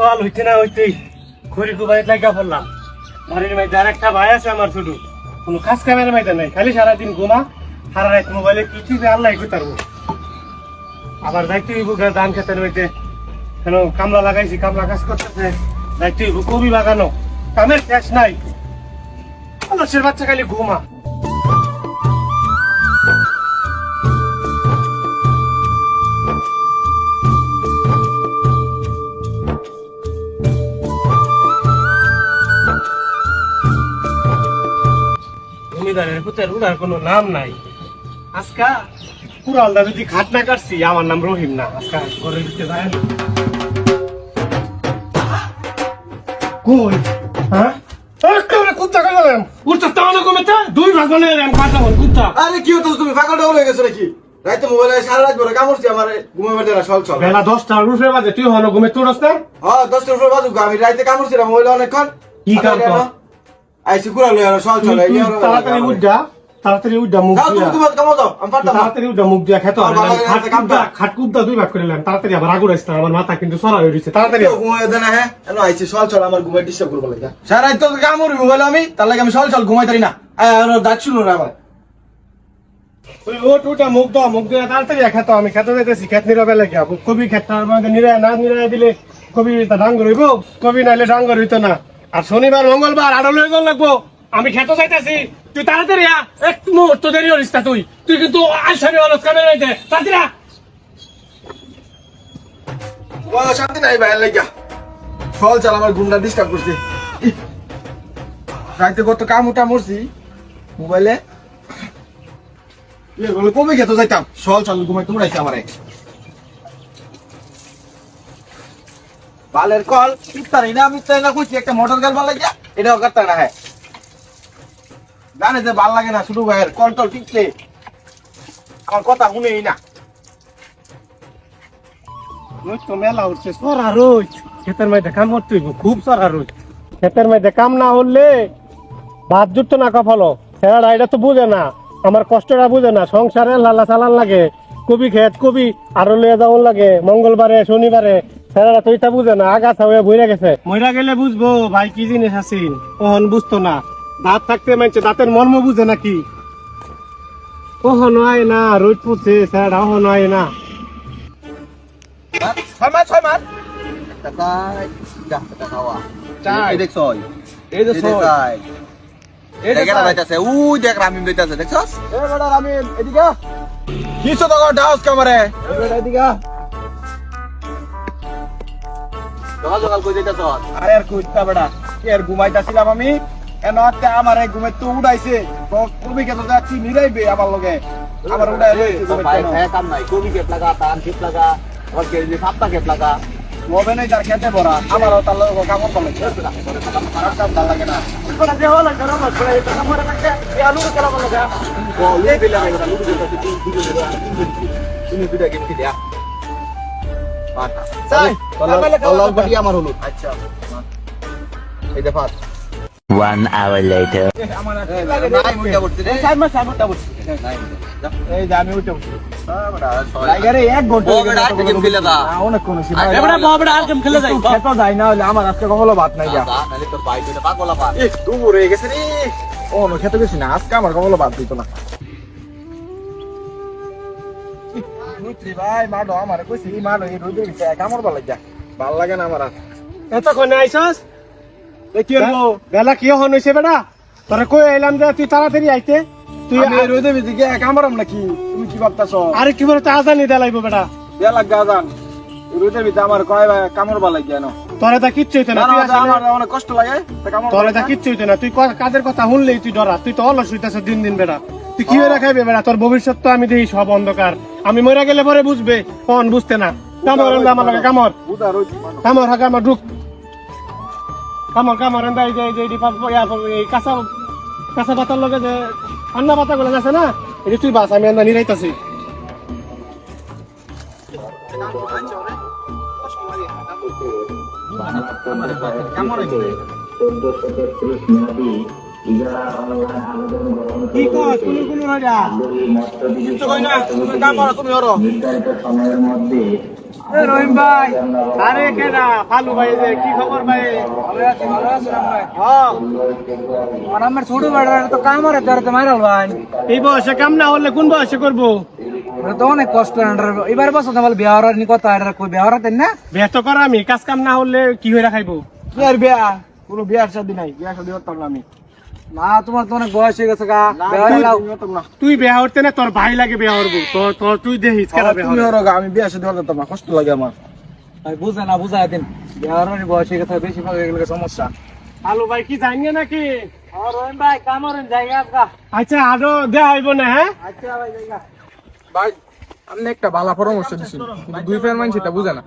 সওয়াল হইতে না হইতেই খড়ি কুবাইত লাগা পড়লাম বাড়ির মাইতে আর একটা ভাই আছে আমার ছোট। কোনো কাজ কামের মাইতে নাই, খালি সারাদিন ঘুমা, সারা রাত মোবাইলে কি টিপে আল্লাহ করতারবো আবার দায়িত্ব হইব ধান খেতের হইতে কেন কামলা লাগাইছি, কামলা কাজ করতেছে দায়িত্ব হইব কবি বাগানো কামের শেষ নাই। অলসের বাচ্চা খালি ঘুমা। জমিদারের পুতের উড়ার কোনো নাম নাই। আজকা কুড়ালদা যদি খাট না কাটছি আমার নাম রহিম না। আজকা ঘরে দিতে যায় না। কই? হ্যাঁ? উঠতে তাহলে দুই ভাগ কাটাবো কুত্তা। আরে কি হতো তুমি? ফাঁকা হয়ে গেছো নাকি? রাইতে মোবাইলে সারা রাত ধরে কামড়ছি আমার না সল চল বেলা দশটা রুফে বাজে তুই হলো ঘুমে তোর না হ্যাঁ দশটার উপর বাজুক আমি রাইতে কামড়ছিলাম মোবাইলে অনেকক্ষণ। কি কাম? আইসি কুড়া লই সল চল তাড়াতাড়ি উঠা তাড়াতাড়ি উঠা মুখ দিয়া। তাড়াতাড়ি উঠা মুখ দিয়া খেতে। খাটকুদ্দা দুই ভাগ করে নিলাম। তাড়াতাড়ি আবার আগুন আসতে আমার মাথা কিন্তু সরা হয়ে গেছে তাড়াতাড়ি কেউ ঘুমাবে দেয় না হ্যাঁ? এনো আইসি সল চল আমার ঘুমাই ডিস্টার্ব করব লাগে। সারা রাত তো কামড় মোবাইল আমি তার লাগে আমি সল চল ঘুমাই পারি না। দাঁত শুনো না আমার। ওট উঠা মুখ দাও মুখ দিয়ে তাড়াতাড়ি খেতো। আমি খেতে যেতেছি খেত নিরবে লাগে কবি মধ্যে নিরায় না নিরায় দিলে কবি ডাঙ্গর হইব? কবি নাইলে ডাঙ্গর হইতো না। আর শনিবার, মঙ্গলবার আরও লয়ে লাগবো। আমি খেতে চাইতেছি। তুই তাড়াতাড়ি আ এক মুহূর্ত দেরি করিস না তুই। তুই কিন্তু আসামি অলস কামে রইতে তাড়াতাড়ি আ। শান্তি নাই ভাই লাগিয়া সল চাল, আমার গুন্ডা ডিস্টার্ব করছে। রাইতে কত কাম উঠা মরছি। মোবাইলে। কবে খেতে যাইতাম। সল চাল, ঘুমাই, তোমরা আমারে। বালের কল, ইফতারি না, আমি তাই না কইছি একটা মোটর গাল ভালো লাগিয়া এটাও করতে না হ্যাঁ। জানে যে ভালো লাগে না, শুধু ভাইয়ের কল টল টিকলে আমার কথা শুনেই না। এটা না, আমার কষ্টটা বুঝে না সংসারে লালা চালান লাগে। কবি খেত কবি আরও লিয়ে যাওয়ার লাগে, মঙ্গলবারে, শনিবারে সেরা তো এটা বুঝে না আগাছা হয়ে বইরা গেছে। মইরা গেলে বুঝব ভাই কি জিনিস আছিন ওহন বুঝতো না। দাঁত থাকতে মানছে দাঁতের মর্ম বুঝে নাকি? ওহন হয় না রোদ পুছে সেরা ওহন হয় না। ছয় মাস ছয় মাস। এই যে ছয়। কিছো তো ডাউস কামারে এদিকে সকাল সকাল কই যাইতা তোর আরে বেড়া এর আমি এন আতে আমার এই ঘুমে তো কবি কে তো আমার লগে উড়াই ভাই কাম নাই কবি কে লাগা পান কে লাগা আর কে যে পাপ্পা লাগা মোবে নাই তার খেতে বড়া আমারও তার লগে কাম করতে লাগে না বড়া দেহ লাগা না এই আলু কে তুমি দুটা গেম খেলিয়া পাঁচ কালার পাটি আমার হলুদ। আচ্ছা। এটা পাঁচ One hour later. আমার আজকে কখনো ও খেতে গেছি না আজকে আমার কখনো ভাত দিত না। নুত্রি ভাই মাডো আমার কইছি মাডো এই রোদে দিছে কামড় ভালো লাগে ভালো লাগে না আমার এতক্ষণে আইসস এ বেলা কি হন হইছে বেটা? তোরে কই আইলাম যে তুই তাড়াতাড়ি আইতে। তুই এই রোদে দিকে কামড়াম নাকি? তুমি কি ভাবতাছ? আরে কি বলে তাড়াতাড়ি নিতে লাগবো বেটা। দেয়া লাগ গাজান রোদে ভিতরে আমার কয় ভাই কামড় ভালো লাগে না। তোরে তা কিচ্ছু হইতো না তুই আমার অনেক কষ্ট লাগে তোরে তা। কিচ্ছু হইতো না তুই কাজের কথা শুনলেই তুই ডরা তুই তো অলস হইতাছ দিন দিন বেটা। তুই কি হয়ে খাইবে বেটা? তোর ভবিষ্যৎ তো আমি দেখি সব অন্ধকার। আমি মরে গেলে পরে বুঝবে কখন বুঝতে না। কামর এন্দা আমার লাগে কামর কামর হা কামর ঢুক। কামর কামর এন্দা এই যে এই যে এই কাঁচা কাঁচা পাতার লগে যে ঠান্ডা পাতা গুলো আছে না এই তুই বাস আমি এন্দা নিরাইতাছি। কি কাম নির্ধারিত সময়ের মধ্যে রহিম ভাই আরে ভাই যে কি খবর ভাই? ভালো আছি ভালো ভাই। হ্যাঁ। আর আমার ছোট তো কামারে ধরতে মাইরাল ভাই এই বয়সে কাম না হলে কোন বয়সে করব? তো অনেক কষ্ট এবার বছর তোমার বিয়া হওয়ার নি কথা এটা কই বিয়া হওয়ার না? বিয়ে তো করা আমি কাজ কাম না হলে কি হয়ে রাখাইবো আর বিয়া? কোনো বিয়ার শাদি নাই বিয়া শাদি করতাম আমি। না তোমার তো অনেক বয়স হয়ে গেছে গা। হয়ে তুই বিয়া হতে না তোর ভাই লাগে বিয়া হরবো তোর তোর তুই দেখিস কেনা বিয়া তুমি হরবো। হরো গা, আমি বিয়া না কষ্ট লাগে আমার। ভাই বুঝে না দিন। বিয়া বয়স হয়ে গেছে বেশি ভাগ এগুলো সমস্যা। ভাই কি জানি নাকি? আর রহিম ভাই কামরেন জায়গা আপকা আচ্ছা আরও না হ্যাঁ? আচ্ছা ভাই জায়গা। ভাই আপনি একটা ভালো পরামর্শ দিচ্ছেন কিন্তু দুই মানুষ এটা বুঝে না।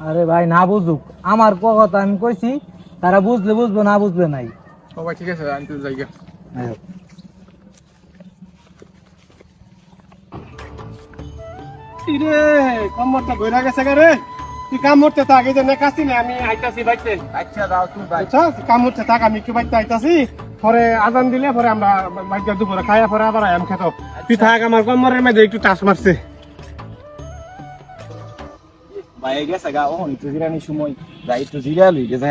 আরে ভাই না বুঝুক। আমার কথা আমি কইছি তারা বুঝলে বুঝব না বুঝলে নাই। সবাই ঠিক আছে আনতে জায়গা রে কামড়টা বইরা গেছে রে। তুই কাম করতে থাক এই যে নেকাছি না আমি আইতাছি বাইতে। আচ্ছা দাও তুমি আচ্ছা কাম করতে থাক আমি একটু বাইতে আইতাছি। পরে আজান দিলে পরে আমরা বাইতে দুপুরে খাইয়া পরে আবার আয়াম খেত। তুই থাক আমার কমরের মধ্যে একটু টাচ মারছে। ভাই গেছে গা ও একটু জিরানি সময়। যাই একটু জিরা লই গেছে।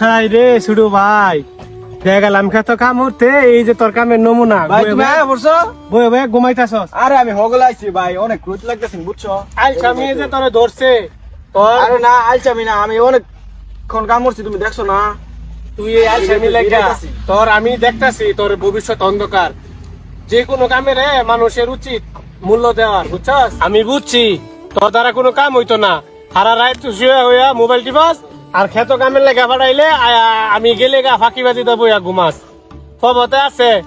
হাই রে সুডু ভাই। গেলাম খেতো কাম হতে এই যে তোর কামের নমুনা। ভাই তুমি আয়া পড়ছো? বই বই ঘুমাইতাছস। আরে আমি হগল আইছি ভাই অনেক ক্রুত লাগতেছে বুঝছ? আই স্বামী যে তোরে ধরছে। তোর আরে না আইছি আমি না আমি অনেক কোন কাম করছি তুমি দেখছ না? তুই এই আলসামি লাগা। তোর আমি দেখতাছি তোর ভবিষ্যৎ অন্ধকার। যে কোনো কামে রে মানুষের উচিত মূল্য দেওয়ার বুঝছস? আমি বুঝছি তোর দ্বারা কোনো কাম হইতো না। সারা রাত তুই শুয়ে হইয়া মোবাইল টিপাস আর খেত কামের লেগা আ- আমি গেলে গা ফাঁকি ফাঁকিবাজি দেবো ইয়া ঘুমাস আছে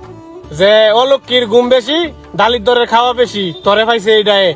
যে অলক্ষীর ঘুম বেশি দালিদ্রের খাওয়া বেশি, তরে পাইছে এই ডায়ে